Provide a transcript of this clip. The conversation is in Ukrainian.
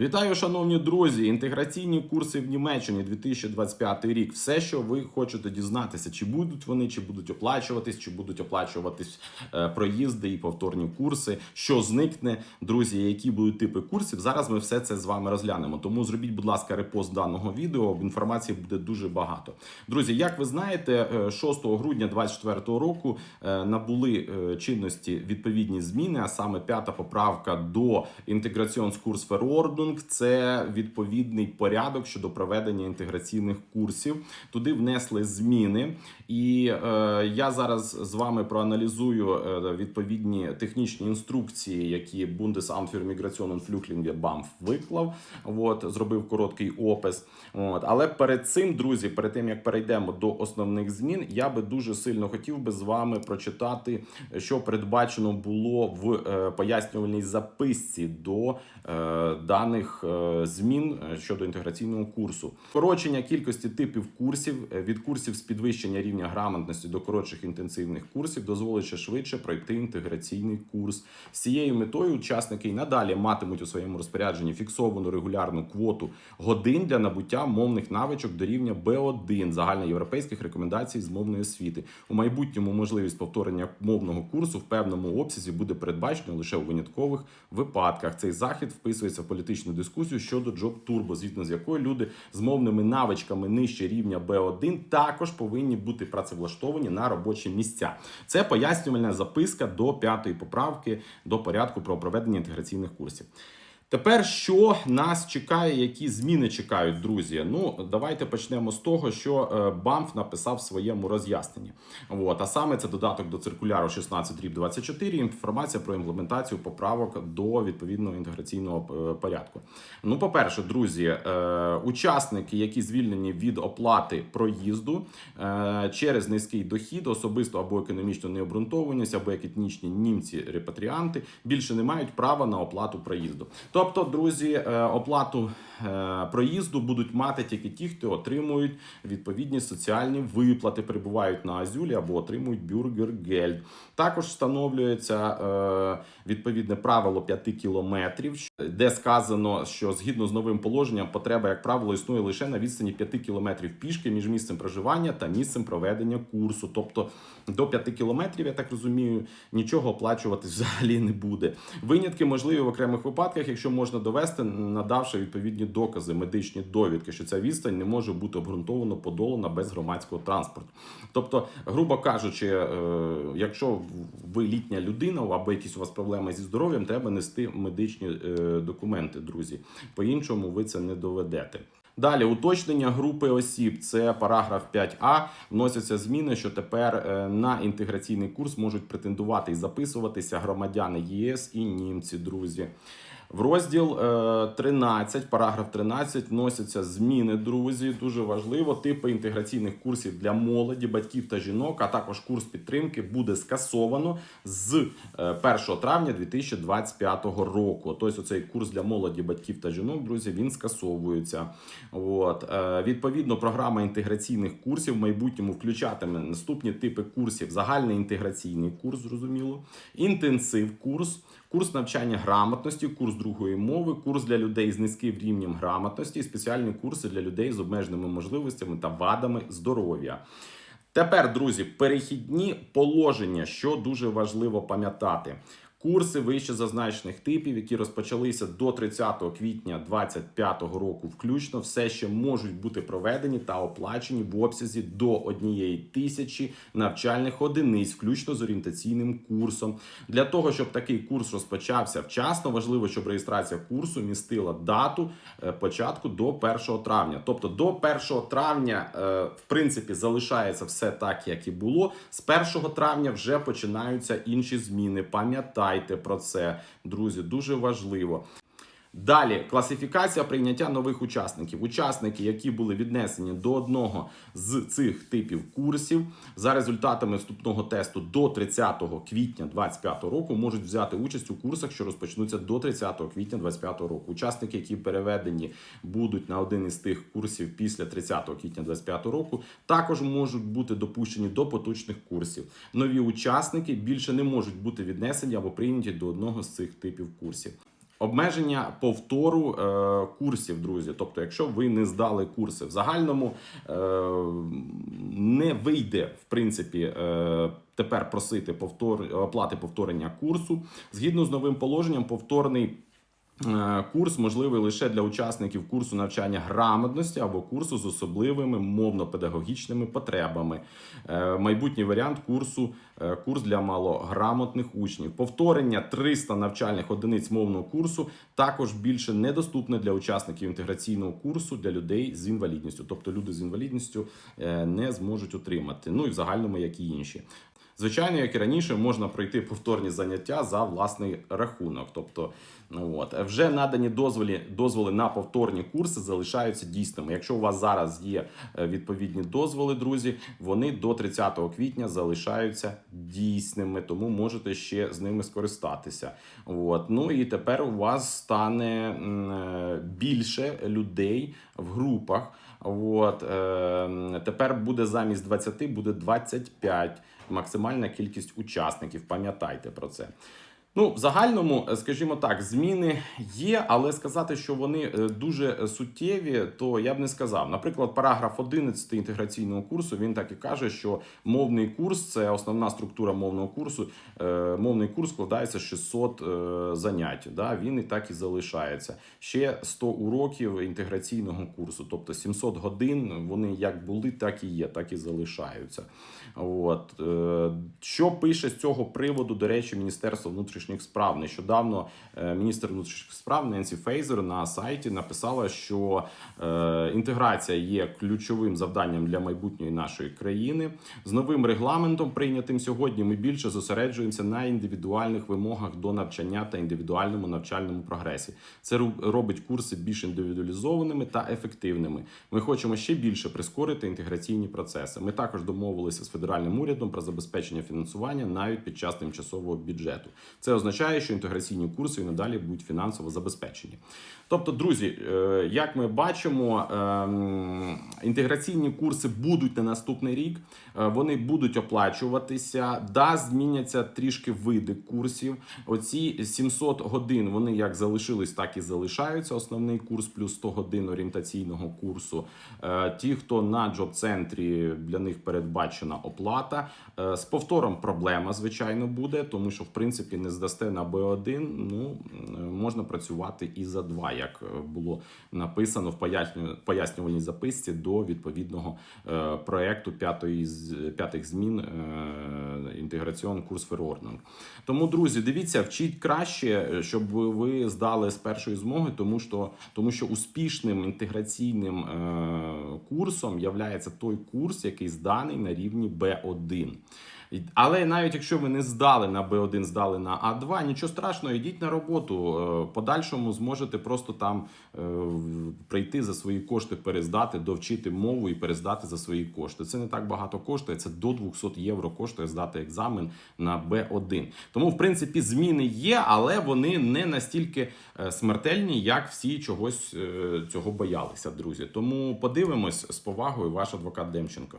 Вітаю, шановні друзі! Інтеграційні курси в Німеччині 2025 рік. Все, що ви хочете дізнатися, чи будуть вони, чи будуть оплачуватись, чи будуть оплачуватись е, проїзди і повторні курси, що зникне, друзі, які будуть типи курсів. Зараз ми все це з вами розглянемо. Тому зробіть, будь ласка, репост даного відео. Інформації буде дуже багато. Друзі, як ви знаєте, е, 6 грудня 2024 року е, набули е, чинності відповідні зміни, а саме п'ята поправка до інтеграціонскурс Verordnung. Це відповідний порядок щодо проведення інтеграційних курсів. Туди внесли зміни, і е, я зараз з вами проаналізую е, відповідні технічні інструкції, які Bundesamt für Migration und Flüchtlinge виклав. От зробив короткий опис. От але перед цим, друзі, перед тим як перейдемо до основних змін, я би дуже сильно хотів би з вами прочитати, що передбачено було в е, пояснювальній записці до е, даних е, змін е, щодо інтеграційного курсу. Скорочення кількості типів курсів е, від курсів з підвищення рівня грамотності до коротших інтенсивних курсів дозволить ще швидше пройти інтеграційний курс. З цією метою учасники й надалі матимуть у своєму розпорядженні фіксовану регулярну квоту годин для набуття мовних навичок до рівня B1 загальноєвропейських рекомендацій з мовної освіти. У майбутньому можливість повторення мовного курсу в певному обсязі буде передбачено лише у виняткових випадках. Цей захід вписується в політичну дискусію щодо Job Turbo, згідно з якою люди з мовними навичками нижче рівня B1 також повинні бути працевлаштовані на робочі місця. Це пояснювальна записка до п'ятої поправки до порядку про проведення інтеграційних курсів. Тепер що нас чекає, які зміни чекають, друзі? Ну, давайте почнемо з того, що е, БАМФ написав в своєму роз'ясненні. От, а саме це додаток до циркуляру 16 дріб 24, інформація про імплементацію поправок до відповідного інтеграційного е, порядку. Ну, по-перше, друзі, е, учасники, які звільнені від оплати проїзду через низький дохід, особисто або економічно необґрунтованість, або як етнічні німці репатріанти, більше не мають права на оплату проїзду. Тобто, друзі, е, оплату проїзду будуть мати тільки ті, хто отримують відповідні соціальні виплати, перебувають на Азюлі або отримують бюргергельд. Також встановлюється е, відповідне правило 5 кілометрів, де сказано, що згідно з новим положенням потреба, як правило, існує лише на відстані 5 кілометрів пішки між місцем проживання та місцем проведення курсу. Тобто до 5 кілометрів, я так розумію, нічого оплачувати взагалі не буде. Винятки можливі в окремих випадках, якщо можна довести, надавши відповідні докази, медичні довідки, що ця відстань не може бути обґрунтовано подолана без громадського транспорту. Тобто, грубо кажучи, е, якщо ви літня людина або якісь у вас проблеми зі здоров'ям, треба нести медичні е, документи, друзі. По-іншому ви це не доведете. Далі уточнення групи осіб. Це параграф 5а. Вносяться зміни, що тепер е, на інтеграційний курс можуть претендувати і записуватися громадяни ЄС і німці, друзі. В розділ е, 13, параграф 13, вносяться зміни, друзі. Дуже важливо. Типи інтеграційних курсів для молоді, батьків та жінок, а також курс підтримки буде скасовано з е, 1 травня 2025 року. Тобто, цей курс для молоді, батьків та жінок, друзі, він скасовується. От е, відповідно, програма інтеграційних курсів в майбутньому включатиме наступні типи курсів: загальний інтеграційний курс, зрозуміло, інтенсив курс. Курс навчання грамотності, курс другої мови, курс для людей з низьким рівнем грамотності, спеціальні курси для людей з обмеженими можливостями та вадами здоров'я. Тепер, друзі, перехідні положення, що дуже важливо пам'ятати. Курси вище зазначених типів, які розпочалися до 30 квітня 2025 року, включно, все ще можуть бути проведені та оплачені в обсязі до однієї тисячі навчальних одиниць, включно з орієнтаційним курсом. Для того щоб такий курс розпочався вчасно, важливо, щоб реєстрація курсу містила дату е, початку до 1 травня. Тобто до 1 травня, е, в принципі, залишається все так, як і було. З 1 травня вже починаються інші зміни. Пам'ятайте про це, друзі, дуже важливо. Далі класифікація прийняття нових учасників. Учасники, які були віднесені до одного з цих типів курсів, за результатами вступного тесту до 30 квітня 2025 року, можуть взяти участь у курсах, що розпочнуться до 30 квітня 2025 року. Учасники, які переведені будуть на один із тих курсів після 30 квітня 2025 року, також можуть бути допущені до поточних курсів. Нові учасники більше не можуть бути віднесені або прийняті до одного з цих типів курсів. Обмеження повтору е, курсів, друзі. Тобто, якщо ви не здали курси в загальному, е, не вийде в принципі. Е, Тепер просити повтор оплати повторення курсу згідно з новим положенням, повторний Курс можливий лише для учасників курсу навчання грамотності або курсу з особливими мовно-педагогічними потребами. Е, Майбутній варіант курсу е, курс для малограмотних учнів. Повторення 300 навчальних одиниць мовного курсу також більше недоступне для учасників інтеграційного курсу для людей з інвалідністю. Тобто люди з інвалідністю е, не зможуть отримати. Ну і в загальному, як і інші. Звичайно, як і раніше, можна пройти повторні заняття за власний рахунок. Тобто, ну от вже надані дозволи, дозволи на повторні курси залишаються дійсними. Якщо у вас зараз є е, відповідні дозволи, друзі, вони до 30 квітня залишаються дійсними, тому можете ще з ними скористатися. От. Ну і тепер у вас стане е, більше людей в групах. От е, тепер буде замість 20, буде 25 максимальна кількість учасників. Пам'ятайте про це. Ну, в загальному, е, скажімо так, зміни є, але сказати, що вони е, дуже суттєві, то я б не сказав. Наприклад, параграф 11 інтеграційного курсу він так і каже, що мовний курс це основна структура мовного курсу. Е, Мовний курс складається з 600 е, занять. Да? Він і так і залишається. Ще 100 уроків інтеграційного курсу, тобто 700 годин. Вони як були, так і є, так і залишаються. От е, що пише з цього приводу, до речі, Міністерство внутрішніх справ. Нещодавно е, міністр внутрішніх справ Ненсі Фейзер на сайті написала, що е, інтеграція є ключовим завданням для майбутньої нашої країни. З новим регламентом, прийнятим сьогодні, ми більше зосереджуємося на індивідуальних вимогах до навчання та індивідуальному навчальному прогресі. Це робить курси більш індивідуалізованими та ефективними. Ми хочемо ще більше прискорити інтеграційні процеси. Ми також домовилися з федеральним урядом про забезпечення фінансування навіть під час тимчасового бюджету. Це означає, що інтеграційні курси і надалі будуть фінансово забезпечені. Тобто, друзі, е, як ми бачимо, ем, інтеграційні курси будуть на наступний рік. Е, Вони будуть оплачуватися. Да, зміняться трішки види курсів. Оці 700 годин вони як залишились, так і залишаються. Основний курс плюс 100 годин орієнтаційного курсу. Е, Ті, хто на джоб-центрі, для них передбачена оплата. З повтором проблема, звичайно, буде, тому що в принципі не здасте на Б1. Ну е, можна працювати і за два, як е, було написано в пояснювальній записці до відповідного е, проекту п'ятих змін інтеграціон курс ферорнинг. Тому, друзі, дивіться, вчіть краще, щоб ви- здали з першої змоги, тому що тому що успішним інтеграційним курсом являється той курс, який зданий на рівні Б1. Але навіть якщо ви не здали на Б1, здали на А2, нічого страшного, йдіть на роботу. Е, Подальшому зможете просто там е, прийти за свої кошти, перездати, довчити мову і перездати за свої кошти. Це не так багато коштує. Це до 200 євро коштує здати екзамен на Б1. Тому, в принципі, зміни є, але вони не настільки е, смертельні, як всі чогось цього боялися, друзі. Тому подивимось з повагою, ваш адвокат Демченко.